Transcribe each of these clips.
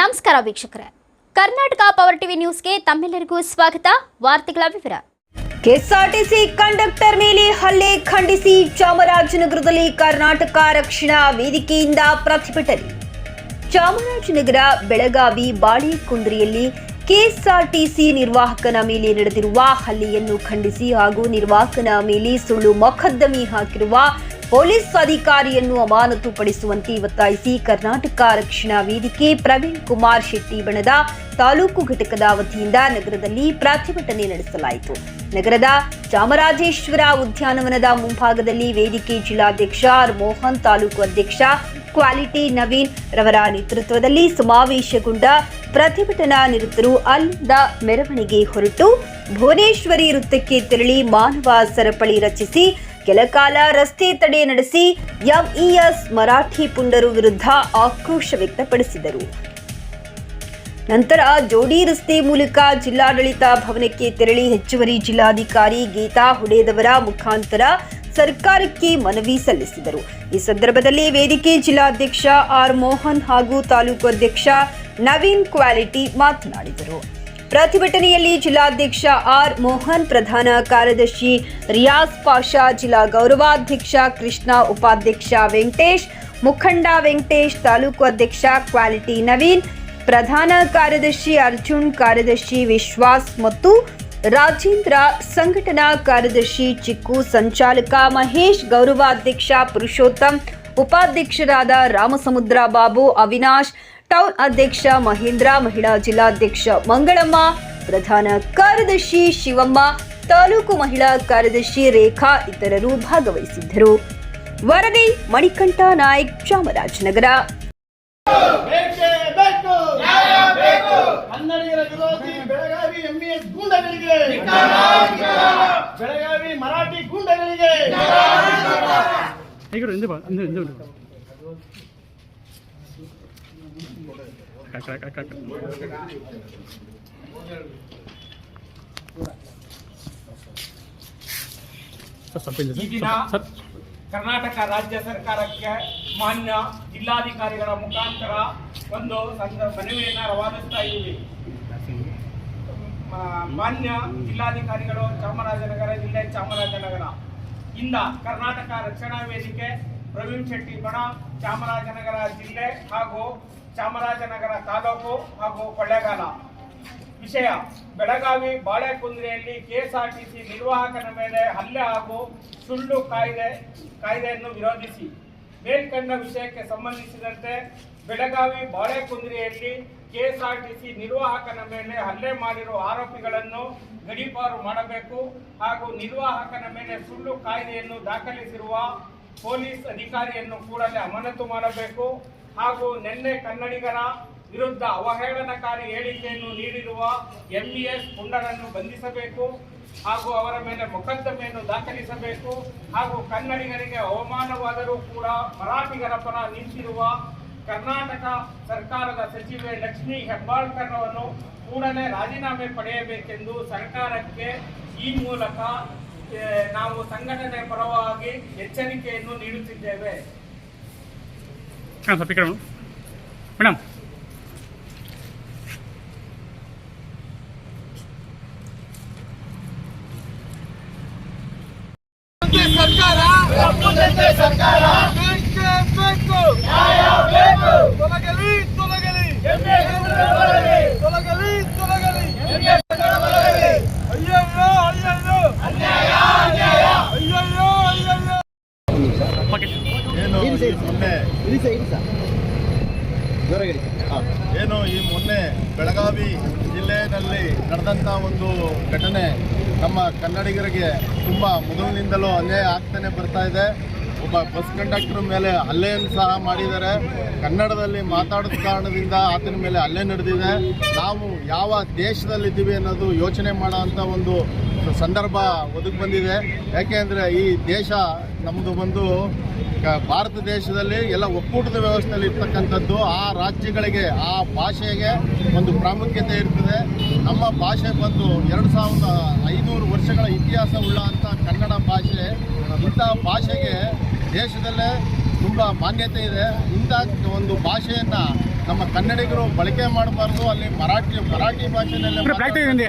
ನಮಸ್ಕಾರ ವೀಕ್ಷಕರೇ. Karnataka power TV ನ್ಯೂಸ್ಗೆ ತಮ್ಮೆಲ್ಲರಿಗೂ ಸ್ವಾಗತ. ವಾರ್ತೆಗಳ ವಿವರ. ಕೆಎಸ್ಆರ್ಟಿಸಿ ಕಂಡಕ್ಟರ್ ಮೇಲೆ ಹಲ್ಲೆ ಖಂಡಿಸಿ ಚಾಮರಾಜನಗರದಲ್ಲಿ ಕರ್ನಾಟಕ ರಕ್ಷಣಾ ವೇದಿಕೆಯಿಂದ ಪ್ರತಿಭಟನೆ. ಚಾಮರಾಜನಗರ ಬೆಳಗಾವಿ ಬಾಳೆಕುಂದ್ರಿಯಲ್ಲಿ ಕೆಎಸ್ಆರ್ಟಿಸಿ ನಿರ್ವಾಹಕನ ಮೇಲೆ ನಡೆದಿರುವ ಹಲ್ಲೆಯನ್ನು ಖಂಡಿಸಿ ಹಾಗೂ ನಿರ್ವಾಹಕನ ಮೇಲೆ ಸುಳ್ಳು ಮೊಕದ್ದಮೆ ಹಾಕಿರುವ ಪೊಲೀಸ್ ಅಧಿಕಾರಿಯನ್ನು ಅಮಾನತುಪಡಿಸುವಂತೆ ಒತ್ತಾಯಿಸಿ ಕರ್ನಾಟಕ ರಕ್ಷಣಾ ವೇದಿಕೆ ಪ್ರವೀಣ್ ಕುಮಾರ್ ಶೆಟ್ಟಿ ಬಣದ ತಾಲೂಕು ಘಟಕದ ವತಿಯಿಂದ ನಗರದಲ್ಲಿ ಪ್ರತಿಭಟನೆ ನಡೆಸಲಾಯಿತು. ನಗರದ ಚಾಮರಾಜೇಶ್ವರ ಉದ್ಯಾನವನದ ಮುಂಭಾಗದಲ್ಲಿ ವೇದಿಕೆ ಜಿಲ್ಲಾಧ್ಯಕ್ಷ ಮೋಹನ್ ತಾಲೂಕು ಅಧ್ಯಕ್ಷ ಕ್ವಾಲಿಟಿ ನವೀನ್ ರವರ ನೇತೃತ್ವದಲ್ಲಿ ಸಮಾವೇಶಗೊಂಡ ಪ್ರತಿಭಟನಾ ನಿರತರು ಅಲ್ಲಿಂದ ಮೆರವಣಿಗೆ ಹೊರಟು ಭುವನೇಶ್ವರಿ ವೃತ್ತಕ್ಕೆ ತೆರಳಿ ಮಾನವ ಸರಪಳಿ ರಚಿಸಿ ಕೆಲಕಾಲ ರಸ್ತೆ ತಡೆ ನಡೆಸಿ ಎಂಇಎಸ್ ಮರಾಠಿ ಪುಂಡರು ವಿರುದ್ಧ ಆಕ್ರೋಶ ವ್ಯಕ್ತಪಡಿಸಿದರು. ನಂತರ ಜೋಡಿ ರಸ್ತೆ ಮೂಲಕ ಜಿಲ್ಲಾಡಳಿತ ಭವನಕ್ಕೆ ತೆರಳಿ ಹೆಚ್ಚುವರಿ ಜಿಲ್ಲಾಧಿಕಾರಿ ಗೀತಾ ಹುಡೇದವರ ಮುಖಾಂತರ ಸರ್ಕಾರಕ್ಕೆ ಮನವಿ ಸಲ್ಲಿಸಿದರು. ಈ ಸಂದರ್ಭದಲ್ಲಿ ವೇದಿಕೆ ಜಿಲ್ಲಾಧ್ಯಕ್ಷ ಆರ್ ಮೋಹನ್ ಹಾಗೂ ತಾಲೂಕು ಅಧ್ಯಕ್ಷ ನವೀನ್ ಕ್ವಾಲಿಟಿ ಮಾತನಾಡಿದರು. ಪ್ರತಿಭಟನೆಯಲ್ಲಿ ಜಿಲ್ಲಾಧ್ಯಕ್ಷ ಆರ್ ಮೋಹನ್, ಪ್ರಧಾನ ಕಾರ್ಯದರ್ಶಿ ರಿಯಾಜ್ ಪಾಷಾ, ಜಿಲ್ಲಾ ಗೌರವಾಧ್ಯಕ್ಷ ಕೃಷ್ಣ, ಉಪಾಧ್ಯಕ್ಷ ವೆಂಕಟೇಶ್, ಮುಖಂಡ ವೆಂಕಟೇಶ್, ತಾಲೂಕು ಅಧ್ಯಕ್ಷ ಕ್ವಾಲಿಟಿ ನವೀನ್, ಪ್ರಧಾನ ಕಾರ್ಯದರ್ಶಿ ಅರ್ಜುನ್, ಕಾರ್ಯದರ್ಶಿ ವಿಶ್ವಾಸ್ ಮತ್ತು ರಾಜೇಂದ್ರ, ಸಂಘಟನಾ ಕಾರ್ಯದರ್ಶಿ ಚಿಕ್ಕು, ಸಂಚಾಲಕ ಮಹೇಶ್, ಗೌರವಾಧ್ಯಕ್ಷ ಪುರುಷೋತ್ತಮ್, ಉಪಾಧ್ಯಕ್ಷರಾದ ರಾಮಸಮುದ್ರ ಬಾಬು, ಅವಿನಾಶ್ ಟೌನ್ ಅಧ್ಯಕ್ಷ ಮಹೇಂದ್ರ ಮಹಿಳಾ ಜಿಲ್ಲಾಧ್ಯಕ್ಷ ಮಂಗಳಮ್ಮ ಪ್ರಧಾನ ಕಾರ್ಯದರ್ಶಿ ಶಿವಮ್ಮ ತಾಲೂಕು ಮಹಿಳಾ ಕಾರ್ಯದರ್ಶಿ ರೇಖಾ ಇತರರು ಭಾಗವಹಿಸಿದ್ದರು. ವರದಿ ಮಣಿಕಂಠ ನಾಯಕ್ ಚಾಮರಾಜನಗರ. ಬೇಕೇ ಬೇಕು ನ್ಯಾಯ ಬೇಕು. ಕನ್ನಡಿಗರ ವಿರೋಧಿ ಬೆಳಗಾವಿ ಎಂಬಿಎಸ್ ಗೂಂಡಗಳಿಗೆ. ಬೆಳಗಾವಿ ಮರಾಠಿ ಗೂಂಡಗಳಿಗೆ. ಕರ್ನಾಟಕ ರಾಜ್ಯ ಸರ್ಕಾರಕ್ಕೆ ಮಾನ್ಯ ಜಿಲ್ಲಾಧಿಕಾರಿಗಳ ಮುಖಾಂತರ ಒಂದು ಮನವಿಯನ್ನ ರವಾನಿಸ್ತಾ ಇದ್ದೀವಿ. ಮಾನ್ಯ ಜಿಲ್ಲಾಧಿಕಾರಿಗಳು ಚಾಮರಾಜನಗರ, ಜಿಲ್ಲೆ ಚಾಮರಾಜನಗರ. ಇಂದ ಕರ್ನಾಟಕ ರಕ್ಷಣಾ ವೇದಿಕೆ, ಪ್ರವೀಣ್ ಶೆಟ್ಟಿ ಬಣ, ಚಾಮರಾಜನಗರ ಜಿಲ್ಲೆ ಹಾಗೂ ಚಾಮರಾಜನಗರ ತಾಲೂಕು ಹಾಗೂ ಕೊಳ್ಳೇಗಾಲ. ವಿಷಯ, ಬೆಳಗಾವಿ ಬಾಳೆಕುಂದ್ರಿಯಲ್ಲಿ ಕೆಎಸ್ಆರ್ಟಿಸಿ ನಿರ್ವಾಹಕನ ಮೇಲೆ ಹಲ್ಲೆ ಹಾಗೂ ಸುಳ್ಳು ಕಾಯ್ದೆ, ಕಾಯ್ದೆಯನ್ನು ವಿರೋಧಿಸಿ. ಮೇಲ್ಕಂಡ ವಿಷಯಕ್ಕೆ ಸಂಬಂಧಿಸಿದಂತೆ ಬೆಳಗಾವಿ ಬಾಳೆಕುಂದ್ರಿಯಲ್ಲಿ ಕೆಎಸ್ಆರ್ಟಿಸಿ ನಿರ್ವಾಹಕನ ಮೇಲೆ ಹಲ್ಲೆ ಮಾಡಿರುವ ಆರೋಪಿಗಳನ್ನು ಗಡೀಪಾರು ಮಾಡಬೇಕು ಹಾಗೂ ನಿರ್ವಾಹಕನ ಮೇಲೆ ಸುಳ್ಳು ಕಾಯ್ದೆಯನ್ನು ದಾಖಲಿಸಿರುವ ಪೊಲೀಸ್ ಅಧಿಕಾರಿಯನ್ನು ಕೂಡಲೇ ಅಮಾನತು ಮಾಡಬೇಕು ಹಾಗೂ ನಿನ್ನೆ ಕನ್ನಡಿಗರ ವಿರುದ್ಧ ಅವಹೇಳನಕಾರಿ ಹೇಳಿಕೆಯನ್ನು ನೀಡಿರುವ ಎಂಇಎಸ್ ಪುಂಡರನ್ನು ಬಂಧಿಸಬೇಕು ಹಾಗೂ ಅವರ ಮೇಲೆ ಮೊಕದ್ದಮೆಯನ್ನು ದಾಖಲಿಸಬೇಕು ಹಾಗೂ ಕನ್ನಡಿಗರಿಗೆ ಅವಮಾನವಾದರೂ ಕೂಡ ಮರಾಠಿಗರ ಪರ ನಿಂತಿರುವ ಕರ್ನಾಟಕ ಸರ್ಕಾರದ ಸಚಿವೆ ಲಕ್ಷ್ಮೀ ಹೆಬ್ಬಾಳ್ಕರ್ ಅವರನ್ನು ಕೂಡಲೇ ರಾಜೀನಾಮೆ ಪಡೆಯಬೇಕೆಂದು ಸರ್ಕಾರಕ್ಕೆ ಈ ಮೂಲಕ ನಾವು ಸಂಘಟನೆ ಪರವಾಗಿ ಎಚ್ಚರಿಕೆಯನ್ನು ನೀಡುತ್ತಿದ್ದೇವೆ. ಮೇಡಮ್. ಸರ್ಕಾರ ಸರ್ಕಾರ ಬೇಕೇ ಬೇಕು ನ್ಯಾಯ ಬೇಕು ತೊಲಗಲಿ ತೊಲಗಲಿ ತೊಲಗಲಿ ತೊಲಗಲಿ ಅಯ್ಯಯ್ಯೋ ಅಯ್ಯಯ್ಯೋ ಅನ್ಯಾಯ ಅನ್ಯಾಯ ಅಯ್ಯಯ್ಯೋ ಅಯ್ಯಯ್ಯೋ ಓಕೆ ಏನು ಈ ಮೊನ್ನೆ ಆ, ಏನು ಈ ಮೊನ್ನೆ ಬೆಳಗಾವಿ ಜಿಲ್ಲೆಯಲ್ಲಿ ನಡೆದಂಥ ಒಂದು ಘಟನೆ ನಮ್ಮ ಕನ್ನಡಿಗರಿಗೆ ತುಂಬ ಮೊದಲಿನಿಂದಲೂ ಅನ್ಯಾಯ ಆಗ್ತಾನೆ ಬರ್ತಾ ಇದೆ. ಒಬ್ಬ ಬಸ್ ಕಂಡಕ್ಟರ್ ಮೇಲೆ ಹಲ್ಲೆಯನ್ನು ಸಹ ಮಾಡಿದ್ದಾರೆ. ಕನ್ನಡದಲ್ಲಿ ಮಾತಾಡೋದ ಕಾರಣದಿಂದ ಆತನ ಮೇಲೆ ಹಲ್ಲೆ ನಡೆದಿದೆ. ನಾವು ಯಾವ ದೇಶದಲ್ಲಿದ್ದೀವಿ ಅನ್ನೋದು ಯೋಚನೆ ಮಾಡೋ ಒಂದು ಸಂದರ್ಭ ಒದಗಿ ಬಂದಿದೆ. ಯಾಕೆಂದರೆ ಈ ದೇಶ ನಮ್ಮದು ಬಂದು ಭಾರತ ದೇಶದಲ್ಲಿ ಎಲ್ಲ ಒಕ್ಕೂಟದ ವ್ಯವಸ್ಥೆಯಲ್ಲಿ ಇರ್ತಕ್ಕಂಥದ್ದು ಆ ರಾಜ್ಯಗಳಿಗೆ, ಆ ಭಾಷೆಗೆ ಒಂದು ಪ್ರಾಮುಖ್ಯತೆ ಇರ್ತದೆ. ನಮ್ಮ ಭಾಷೆ ಬಂದು ಎರಡು ಸಾವಿರದ ಐನೂರು ವರ್ಷಗಳ ಇತಿಹಾಸ ಉಳ್ಳಂಥ ಕನ್ನಡ ಭಾಷೆ, ಇಂಥ ಭಾಷೆಗೆ ದೇಶದಲ್ಲೇ ತುಂಬ ಮಾನ್ಯತೆ ಇದೆ. ಇಂಥ ಒಂದು ಭಾಷೆಯನ್ನು ನಮ್ಮ ಕನ್ನಡಿಗರು ಬಳಕೆ ಮಾಡಬಾರ್ದು ಅಲ್ಲಿ ಮರಾಠಿ ಮರಾಠಿ ಭಾಷೆಯಲ್ಲಿ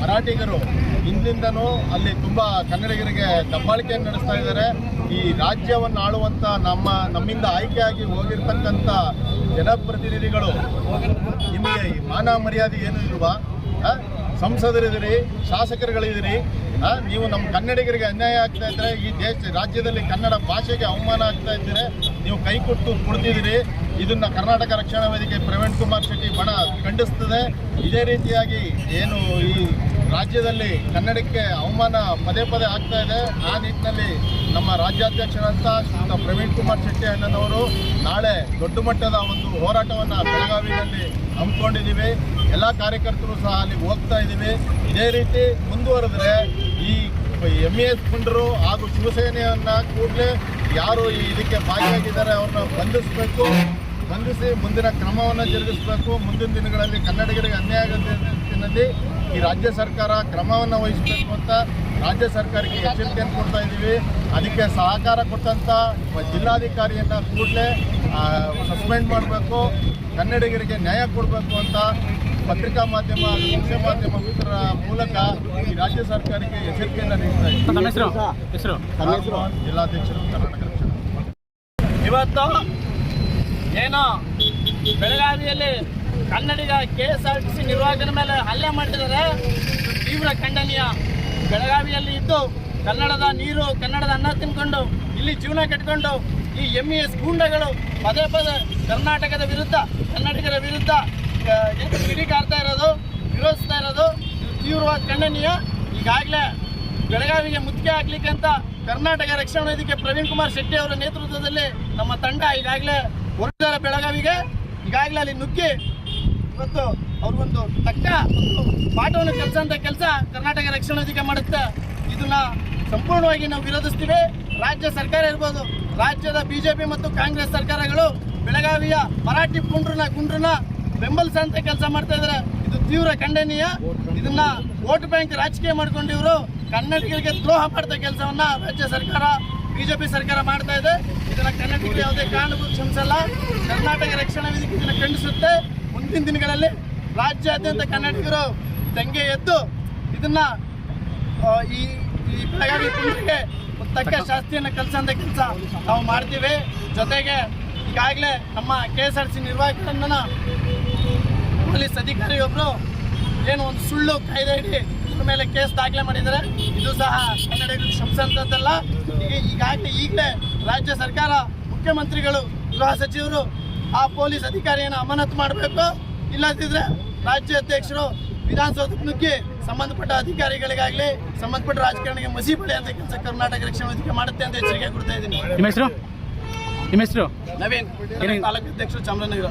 ಮರಾಠಿಗರು ಹಿಂದಿಂದನೂ ಅಲ್ಲಿ ತುಂಬ ಕನ್ನಡಿಗರಿಗೆ ದಬ್ಬಾಳಿಕೆಯನ್ನು ನಡೆಸ್ತಾ ಇದ್ದಾರೆ ಈ ರಾಜ್ಯವನ್ನು ಆಳುವಂತ ನಮ್ಮ ನಮ್ಮಿಂದ ಆಯ್ಕೆಯಾಗಿ ಹೋಗಿರ್ತಕ್ಕಂಥ ಜನಪ್ರತಿನಿಧಿಗಳು ನಿಮಗೆ ಈ ಮಾನ ಮರ್ಯಾದೆ ಏನು ಇರುವ? ಸಂಸದರಿದ್ದೀರಿ ಶಾಸಕರುಗಳಿದ್ದೀರಿ? ನೀವು ನಮ್ಮ ಕನ್ನಡಿಗರಿಗೆ ಅನ್ಯಾಯ ಆಗ್ತಾ ಇದ್ರೆ ಈ ದೇಶ ರಾಜ್ಯದಲ್ಲಿ ಕನ್ನಡ ಭಾಷೆಗೆ ಅವಮಾನ ಆಗ್ತಾ ಇದ್ದೀರಿ ನೀವು ಕೈ ಕೊಟ್ಟು ಕೊಡ್ತಿದ್ದೀರಿ ಇದನ್ನ ಕರ್ನಾಟಕ ರಕ್ಷಣಾ ವೇದಿಕೆ ಪ್ರವೀಣ್ ಕುಮಾರ್ ಶೆಟ್ಟಿ ಬಣ ಖಂಡಿಸ್ತದೆ. ಇದೇ ರೀತಿಯಾಗಿ ಏನು ಈ ರಾಜ್ಯದಲ್ಲಿ ಕನ್ನಡಕ್ಕೆ ಅವಮಾನ ಪದೇ ಪದೇ ಆಗ್ತಾ ಇದೆ. ಆ ನಿಟ್ಟಿನಲ್ಲಿ ನಮ್ಮ ರಾಜ್ಯಾಧ್ಯಕ್ಷರಂತ ಶ್ರೀಯುತ ಪ್ರವೀಣ್ ಕುಮಾರ್ ಶೆಟ್ಟಿ ಅಣ್ಣನವರು ನಾಳೆ ದೊಡ್ಡ ಮಟ್ಟದ ಒಂದು ಹೋರಾಟವನ್ನು ಬೆಳಗಾವಿಯಲ್ಲಿ ಹಮ್ಮಿಕೊಂಡಿದ್ದೀವಿ. ಎಲ್ಲ ಕಾರ್ಯಕರ್ತರು ಸಹ ಅಲ್ಲಿ ಹೋಗ್ತಾ ಇದ್ದೀವಿ. ಇದೇ ರೀತಿ ಮುಂದುವರೆದ್ರೆ ಈ ಎಂ ಇ ಎಸ್ ಪುಂಡರು ಹಾಗೂ ಶಿವಸೇನೆಯನ್ನು ಕೂಡಲೇ ಯಾರು ಇದಕ್ಕೆ ಭಾಗಿಯಾಗಿದ್ದಾರೆ ಅವ್ರನ್ನ ಬಂಧಿಸಬೇಕು. ಬಂಧಿಸಿ ಮುಂದಿನ ಕ್ರಮವನ್ನು ಜರುಗಿಸಬೇಕು. ಮುಂದಿನ ದಿನಗಳಲ್ಲಿ ಕನ್ನಡಿಗರಿಗೆ ಅನ್ಯಾಯ ಆಗದ ನಿಟ್ಟಿನಲ್ಲಿ ಈ ರಾಜ್ಯ ಸರ್ಕಾರ ಕ್ರಮವನ್ನು ವಹಿಸಬೇಕು ಅಂತ ರಾಜ್ಯ ಸರ್ಕಾರಕ್ಕೆ ಎಚ್ಚರಿಕೆಯನ್ನು ಕೊಡ್ತಾ ಇದ್ದೀವಿ. ಅದಕ್ಕೆ ಸಹಕಾರ ಕೊಟ್ಟಂತ ಜಿಲ್ಲಾಧಿಕಾರಿಯನ್ನ ಕೂಡಲೇ ಸಸ್ಪೆಂಡ್ ಮಾಡಬೇಕು. ಕನ್ನಡಿಗರಿಗೆ ನ್ಯಾಯ ಕೊಡಬೇಕು ಅಂತ ಪತ್ರಿಕಾ ಮಾಧ್ಯಮ ದೃಶ್ಯ ಮಾಧ್ಯಮ ಮಿತ್ರರ ಮೂಲಕ ಈ ರಾಜ್ಯ ಸರ್ಕಾರಕ್ಕೆ ಎಚ್ಚರಿಕೆಯನ್ನು ನೀಡ್ತಾ ಇದ್ದೀವಿ. ತಮ್ಮ ಹೆಸರು? ಹೆಸರು? ಜಿಲ್ಲಾಧ್ಯಕ್ಷರು ಕರ್ನಾಟಕ ಇವತ್ತು ಏನು ಬೆಳಗಾವಿಯಲ್ಲಿ Kannadiga K S R T C ನಿರ್ವಾಹಕರ ಮೇಲೆ ಹಲ್ಲೆ ಮಾಡಿದರೆ ತೀವ್ರ ಖಂಡನೀಯ. ಬೆಳಗಾವಿಯಲ್ಲಿ ಇದ್ದು ಕನ್ನಡದ ನೀರು, ಕನ್ನಡದ ಅನ್ನ ತಿನ್ಕೊಂಡು, ಇಲ್ಲಿ ಜೀವನ ಕಟ್ಕೊಂಡು, ಈ ಎಂ ಎಸ್ ಗೂಂಡಗಳು ಪದೇ ಪದೇ ಕರ್ನಾಟಕದ ವಿರುದ್ಧ, ಕನ್ನಡಿಗರ ವಿರುದ್ಧ ಕಿಡಿಕಾಡ್ತಾ ಇರೋದು, ವಿರೋಧಿಸ್ತಾ ಇರೋದು. ತೀವ್ರವಾದ ಖಂಡನೀಯ. ಈಗಾಗಲೇ ಬೆಳಗಾವಿಗೆ ಮುತ್ತಿಗೆ ಹಾಕ್ಲಿಕ್ಕೆ ಅಂತ ಕರ್ನಾಟಕ ರಕ್ಷಣಾ ವೇದಿಕೆ ಪ್ರವೀಣ್ ಕುಮಾರ್ ಶೆಟ್ಟಿ ಅವರ ನೇತೃತ್ವದಲ್ಲಿ ನಮ್ಮ ತಂಡ ಈಗಾಗಲೇ ಹೊರಟಿದ್ದಾರೆ ಬೆಳಗಾವಿಗೆ ಈಗಾಗಲೇ ಅಲ್ಲಿ ನುಗ್ಗಿ ಇವತ್ತು ಅವ್ರಿಗೊಂದು ತಕ್ಕ ಒಂದು ಪಾಠವನ್ನು ಕೆಲಸ ಅಂತ ಕೆಲಸ ಕರ್ನಾಟಕ ರಕ್ಷಣಾ ವೇದಿಕೆ ಮಾಡುತ್ತೆ. ಇದನ್ನ ಸಂಪೂರ್ಣವಾಗಿ ನಾವು ವಿರೋಧಿಸ್ತೀವಿ. ರಾಜ್ಯ ಸರ್ಕಾರ ಇರ್ಬೋದು, ರಾಜ್ಯದ ಬಿಜೆಪಿ ಮತ್ತು ಕಾಂಗ್ರೆಸ್ ಸರ್ಕಾರಗಳು ಬೆಳಗಾವಿಯ ಮರಾಠಿ ಪುಂಡ್ರನ ಗುಂಡ್ರನ ಬೆಂಬಲಿಸಂತ ಕೆಲಸ ಮಾಡ್ತಾ ಇದ್ದಾರೆ ಇದು ತೀವ್ರ ಖಂಡನೀಯ. ಇದನ್ನ ವೋಟ್ ಬ್ಯಾಂಕ್ ರಾಜಕೀಯ ಮಾಡ್ಕೊಂಡು ಇವರು ಕನ್ನಡಿಗರಿಗೆ ದ್ರೋಹ ಮಾಡ್ತಾ ಕೆಲಸವನ್ನ ರಾಜ್ಯ ಸರ್ಕಾರ, ಬಿಜೆಪಿ ಸರ್ಕಾರ ಮಾಡ್ತಾ ಇದೆ. ಇದನ್ನ ಕನ್ನಡಿಗರು ಯಾವುದೇ ಕಾರಣಕ್ಕೂ ಕ್ಷಮಿಸಲ್ಲ ಕರ್ನಾಟಕ ರಕ್ಷಣಾ ವೇದಿಕೆ ಇದನ್ನ ಖಂಡಿಸುತ್ತೆ. ಮುಂದಿನ ದಿನಗಳಲ್ಲಿ ರಾಜ್ಯಾದ್ಯಂತ ಕನ್ನಡಿಗರು ದಂಗೆ ಎದ್ದು ಇದನ್ನ ಈ ಈ ಬೆಳಗಾವಿ ಒಂದು ತಕ್ಕ ಶಾಸ್ತಿಯನ್ನು ಕಲಿಸಂತ ಕೆಲಸ ನಾವು ಮಾಡ್ತೀವಿ. ಜೊತೆಗೆ ಈಗಾಗಲೇ ನಮ್ಮ ಕೆ ಎಸ್ ಆರ್ ಸಿ ನಿರ್ವಾಹಕರನ್ನ ಪೊಲೀಸ್ ಅಧಿಕಾರಿಯೊಬ್ಬರು ಏನು ಒಂದು ಸುಳ್ಳು ಕಾಯ್ದೆ ಇಡಿ ಇದ್ರ ಮೇಲೆ ಕೇಸ್ ದಾಖಲೆ ಮಾಡಿದ್ದಾರೆ. ಇದು ಸಹ ಕನ್ನಡಿಗರಿಗೆ ಶ್ರಮಿಸಂಥದ್ದಲ್ಲ ಈಗ ಈಗಾಗಲೇ ಈಗಲೇ ರಾಜ್ಯ ಸರ್ಕಾರ ಮುಖ್ಯಮಂತ್ರಿಗಳು ಗೃಹ ಸಚಿವರು ಆ ಪೊಲೀಸ್ ಅಧಿಕಾರಿಯನ್ನು ಅಮಾನತು ಮಾಡಬೇಕು. ಇಲ್ಲದಿದ್ರೆ ರಾಜ್ಯ ಅಧ್ಯಕ್ಷರು ವಿಧಾನಸೌಧಕ್ಕೆ ನುಗ್ಗಿ ಸಂಬಂಧಪಟ್ಟ ಅಧಿಕಾರಿಗಳಿಗಾಗಲಿ ಸಂಬಂಧಪಟ್ಟ ರಾಜಕಾರಣಿಗೆ ಮಸಿ ಅಂತ ಕೆಲಸ ಕರ್ನಾಟಕ ರಕ್ಷಣಾ ವೇದಿಕೆ ಮಾಡುತ್ತೆ ಅಂತ ಎಚ್ಚರಿಕೆ ಕೊಡ್ತಾ ಇದ್ದೀನಿ. ನಿಮ್ಮ ಹೆಸರು? ನಿಮ್ಮ ಹೆಸರು? ನವೀನ್? ತಾಲೂಕು ಅಧ್ಯಕ್ಷರು ಚಾಮರಾಜನಗರ.